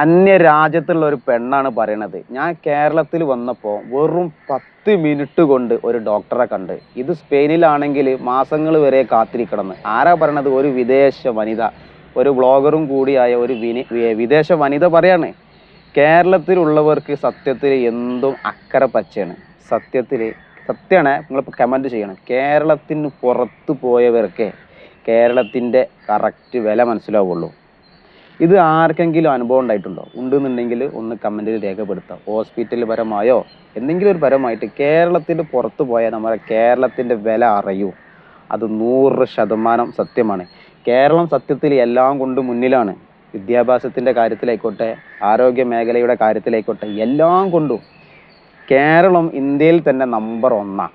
അന്യ രാജ്യത്തുള്ള ഒരു പെണ്ണാണ് പറയണത്. ഞാൻ കേരളത്തിൽ വന്നപ്പോൾ വെറും പത്ത് മിനിറ്റ് കൊണ്ട് ഒരു ഡോക്ടറെ കണ്ട്. ഇത് സ്പെയിനിലാണെങ്കിൽ മാസങ്ങൾ വരെ കാത്തിരിക്കണമെന്ന്. ആരാ പറയണത്? ഒരു വിദേശ വനിത. ഒരു ബ്ലോഗറും കൂടിയായ ഒരു വിദേശ വനിത പറയാണ്. കേരളത്തിലുള്ളവർക്ക് സത്യത്തിൽ എന്തും അക്കര പച്ചയാണ്. സത്യത്തിൽ സത്യമാണ് നിങ്ങളിപ്പോൾ കമന്റ് ചെയ്യണം. കേരളത്തിന് പുറത്ത് പോയവർക്ക് കേരളത്തിന്റെ കറക്റ്റ് വില മനസ്സിലാവുള്ളൂ. ഇത് ആർക്കെങ്കിലും അനുഭവം ഉണ്ടായിട്ടുണ്ടോ? ഉണ്ടെന്നുണ്ടെങ്കിൽ ഒന്ന് കമന്റിൽ രേഖപ്പെടുത്താം. ഹോസ്പിറ്റൽ പരമായോ? എന്തെങ്കിലും ഒരു പരമായിട്ട് കേരളത്തിന്റെ പുറത്തു പോയാൽ നമ്മുടെ കേരളത്തിന്റെ വില അറിയൂ. അത് നൂറ് ശതമാനം സത്യമാണ്. കേരളം സത്യത്തിൽ എല്ലാം കൊണ്ട് മുന്നിലാണ്. വിദ്യാഭ്യാസത്തിന്റെ കാര്യത്തിലായിക്കോട്ടെ ആരോഗ്യ മേഖലയുടെ കാര്യത്തിലായിക്കോട്ടെ എല്ലാം കൊണ്ടും കേരളം ഇന്ത്യയിൽ തന്നെ നമ്പർ ഒന്നാണ്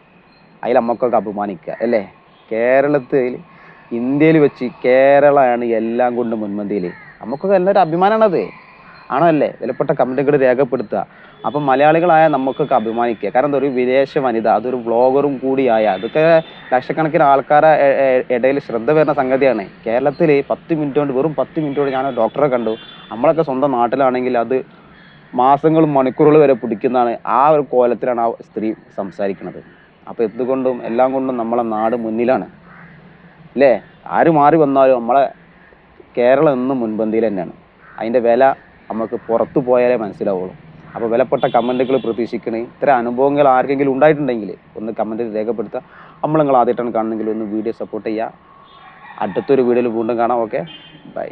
അതിൽ നമുക്കൊക്കെ അഭിമാനിക്കുക അല്ലേ? കേരളത്തിൽ ഇന്ത്യയിൽ വെച്ച് കേരളമാണ് എല്ലാം കൊണ്ടും മുൻപന്തിയിൽ. നമുക്കൊക്കെ എല്ലാവരും അഭിമാനമാണത് ആണോ അല്ലേ? വിലപ്പെട്ട കമന്റുകൾ രേഖപ്പെടുത്തുക. അപ്പം മലയാളികളായ നമുക്കൊക്കെ അഭിമാനിക്കുക. കാരണം എന്താ ഒരു വിദേശ വനിത അതൊരു വ്ളോഗറും കൂടിയായ അതൊക്കെ ലക്ഷക്കണക്കിന് ആൾക്കാരെ ഇടയിൽ ശ്രദ്ധ വരുന്ന സംഗതിയാണ്. കേരളത്തിൽ പത്ത് മിനിറ്റ് കൊണ്ട് വെറും പത്ത് മിനിറ്റ് കൊണ്ട് ഞാൻ ഡോക്ടറെ കണ്ടു. നമ്മളൊക്കെ സ്വന്തം നാട്ടിലാണെങ്കിൽ അത് മാസങ്ങളും മണിക്കൂറുകൾ വരെ പിടിക്കുന്നതാണ് ആ ഒരു കോലത്തിലാണ് ആ സ്ത്രീ സംസാരിക്കുന്നത് അപ്പോൾ എന്തുകൊണ്ടും എല്ലാം കൊണ്ടും നമ്മളെ നാട് മുന്നിലാണ്. അല്ലേ? ആര് മാറി വന്നാലും നമ്മളെ കേരളം എന്നും മുൻപന്തിയിൽ തന്നെയാണ്. അതിന്റെ വില നമുക്ക് പുറത്തു പോയാലേ മനസ്സിലാവുള്ളൂ. അപ്പോൾ വിലപ്പെട്ട കമന്റുകൾ പ്രതീക്ഷിക്കണേ. ഇത്തരം അനുഭവങ്ങൾ ആർക്കെങ്കിലും ഉണ്ടായിട്ടുണ്ടെങ്കിൽ ഒന്ന് കമന്റിൽ രേഖപ്പെടുത്തുക. നമ്മൾ നിങ്ങൾ ആദ്യമായിട്ടാണ് കാണുന്നെങ്കിൽ ഒന്ന് വീഡിയോ സപ്പോർട്ട് ചെയ്യുക. അടുത്തൊരു വീഡിയോയിൽ വീണ്ടും കാണാം. Okay bye